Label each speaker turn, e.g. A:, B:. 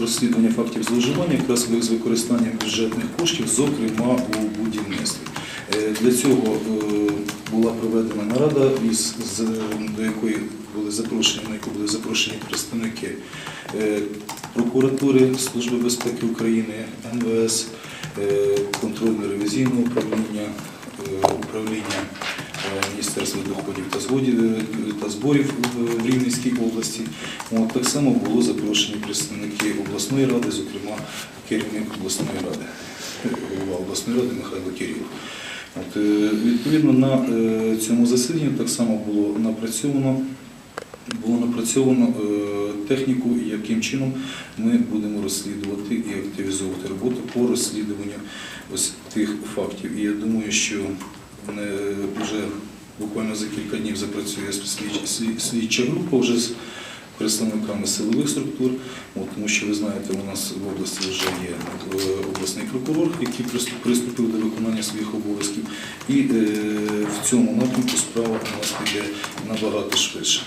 A: розслідування фактів зловживання якраз з використанням бюджетних коштів, зокрема у будівництві. Е, Для цього е, була проведена нарада, до якої були запрошені, на яку були запрошені представники е, прокуратури, Служби безпеки України, МВС, е, контрольно-ревізійного управління, управління Міністерства доходів та е, зборів в- в Рівненській області. Так само було запрошені представники обласної ради, зокрема керівник обласної ради, е, голова обласної ради Михайло Кирилов. От, е, відповідно на е, цьому засіданні так само було напрацьовано було напрацьовано е, техніку, яким чином ми будемо розслідувати і активізовувати роботу по розслідуванню ось тих фактів. І я думаю, що вже буквально за кілька днів запрацює слідча, група вже з представниками силових структур, тому що ви знаєте, у нас в області вже є е, обласний прокурор, який приступив до виконання своїх обов'язків, і е, в цьому напрямку справа у нас піде набагато швидше.